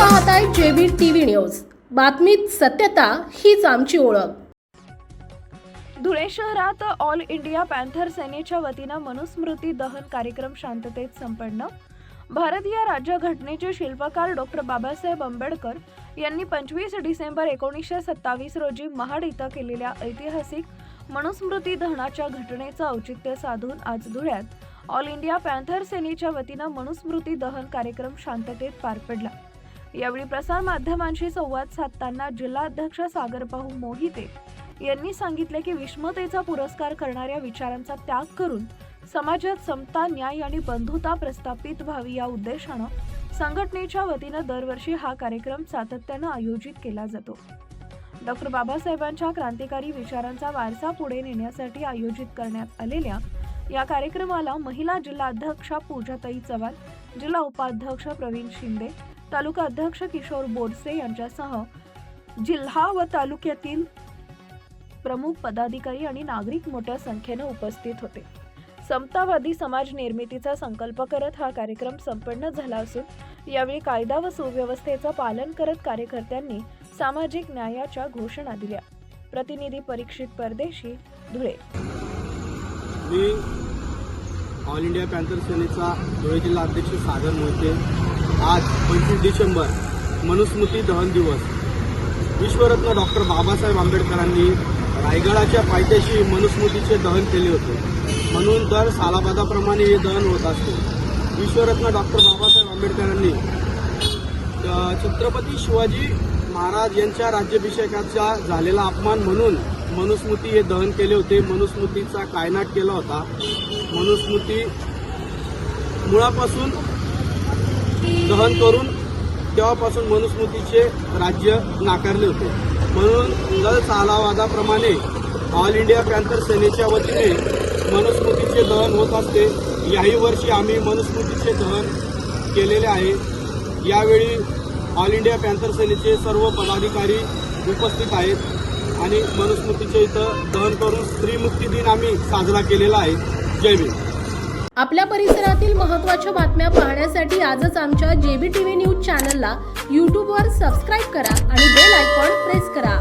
पाहताय JB TV news. बातमीत सत्यता हीच आमची ओळख. धुळे शहरात ऑल इंडिया पॅन्थर सेनेच्या वतीनं मनुस्मृती दहन कार्यक्रम शांततेत संपन्न. भारतीय राज्यघटनेचे शिल्पकार डॉक्टर बाबासाहेब आंबेडकर यांनी पंचवीस डिसेंबर एकोणीसशे सत्तावीस रोजी महाड इथं केलेल्या ऐतिहासिक मनुस्मृती दहनाच्या घटनेचं औचित्य साधून आज धुळ्यात ऑल इंडिया पॅन्थर सेनेच्या वतीनं मनुस्मृती दहन कार्यक्रम शांततेत पार पडला. यावेळी प्रसार माध्यमांशी संवाद साधताना जिल्हाध्यक्ष सागरबाहू मोहिते यांनी सांगितले की विषमतेचा पुरस्कार करणाऱ्या विचारांचा त्याग करून समाजात समता न्याय आणि बंधुता प्रस्थापित व्हावी या उद्देशानं संघटनेच्या वतीनं दरवर्षी हा कार्यक्रम सातत्यानं आयोजित केला जातो. डॉक्टर बाबासाहेबांच्या क्रांतिकारी विचारांचा वारसा पुढे नेण्यासाठी आयोजित करण्यात आलेल्या या कार्यक्रमाला महिला जिल्हाध्यक्षा पूजाताई चव्हाण जिल्हा उपाध्यक्ष प्रवीण शिंदे तालुका अध्यक्ष किशोर बोरसे यांच्यासह जिल्हा व तालुक्यातील प्रमुख पदाधिकारी आणि नागरिक मोठ्या संख्येनं उपस्थित होते. समतावादी समाज निर्मितीचा संकल्प करत हा कार्यक्रम संपन्न झाला असून यावेळी कायदा व सुव्यवस्थेचं पालन करत कार्यकर्त्यांनी सामाजिक न्यायाच्या घोषणा दिल्या. प्रतिनिधी परीक्षित परदेशी धुळे. ऑल इंडिया पॅन्थर सेनेचा धुळे जिल्हा अध्यक्ष सागर मोहिते. आज पंचवीस डिसेंबर मनुस्मृती दहन दिवस. विश्वरत्न डॉक्टर बाबासाहेब आंबेडकरांनी रायगडाच्या पायथ्याशी मनुस्मृतीचे दहन केले होते. म्हणून दर सालाबादाप्रमाणे हे दहन होत असते. विश्वरत्न डॉक्टर बाबासाहेब आंबेडकरांनी छत्रपती शिवाजी महाराज यांच्या राज्याभिषेकाचा झालेला अपमान म्हणून मनुस्मृती हे दहन केले होते. मनुस्मृतीचा कायनाट केला होता. मनुस्मृती मुळापासून दहन करून तेव्हापासून मनुस्मृतीचे राज्य नाकारले होते. म्हणून दल सालावादाप्रमाणे ऑल इंडिया पॅन्थर सेनेच्या वतीने मनुस्मृतीचे दहन होत असते. याही वर्षी आम्ही मनुस्मृतीचे दहन केलेले आहे. यावेळी ऑल इंडिया पॅन्थर सेनेचे सर्व पदाधिकारी उपस्थित आहेत. आणि मनुस्मृतीच्या इथं दहन करून स्त्रीमुक्ती दिन आम्ही साजरा केलेला आहे. जय भीम. आपल्या परिसरातील महत्त्वाच्या बातम्या पाहण्यासाठी आजच आमच्या जेबी टीव्ही न्यूज चॅनलला यूट्यूबवर सबस्क्राईब करा आणि बेल आयकॉन प्रेस करा.